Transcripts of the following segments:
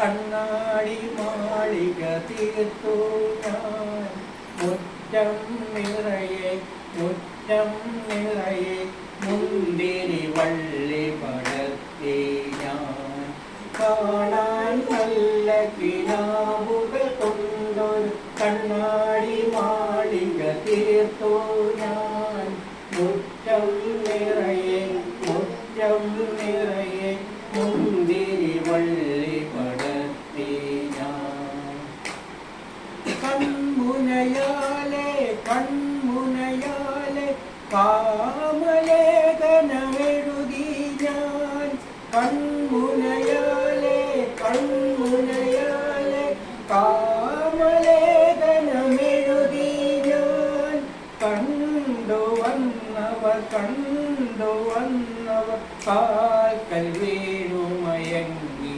കണ്ണാടി മാളിക തീർത്തു ഞാൻ. മുറ്റം നിറയെ മുറ്റം നിറയെ മുന്തിരി വള്ളി പടർത്തി ഞാൻ. കാണാൻ നല്ല കിനാവുകൾ കൊണ്ടൊരു കണ്ണാടി മാളിക തീർത്തു ഞാൻ. മുറ്റം നിറയെ കൺമുനയാലെ കാമലേഖനമെഴുതി ഞാൻ. കൺമുനയാലെ കൺമുനയാലെ കാമലേഖനമെഴുതി ഞാൻ. കണ്ടു വന്നവർ കണ്ടു വന്നവർ കാൽക്കൽ വീണുമയങ്ങി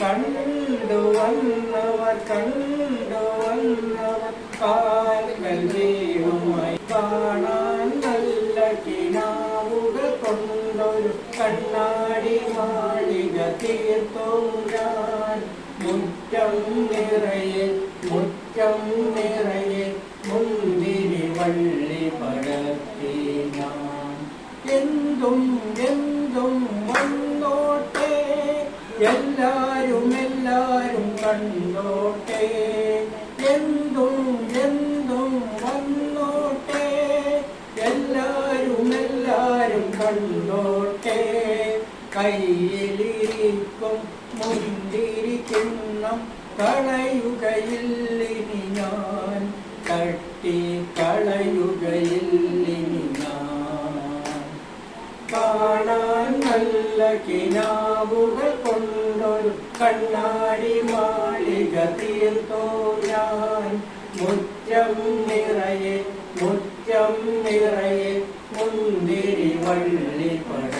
കണ്ടു വന്നവർ കണ്ടു വന്നവർ കാൽക്കൽ വീണുമായി കാണാൻ നല്ല കിനാവുകൾ കൊണ്ടൊരു കണ്ണാടി മാളിക തീർത്തു ഞാൻ മുറ്റം നിറയെ മുറ്റം നിറയെ മുന്തിരി വള്ളി പടർത്തി എന്തും എന്തും വന്നോട്ടെ എല്ലാരും എല്ലാരും കണ്ടോട്ടെ. എന്തും കണ്ടോട്ടെ കയ്യിലിരിക്കും മുന്തിരിക്കുന്ന കളയുകയില്ലിനി ഞാൻ. തട്ടി കളയുകയില്ലിനി ഞാൻ. കാണാൻ നല്ല കിനാവുകൾ കൊണ്ടൊരു കണ്ണാടി മാളിക തീർത്തോ ഞാൻ. മുറ്റം നിറയെ வாழ்வின் நிலையை பாட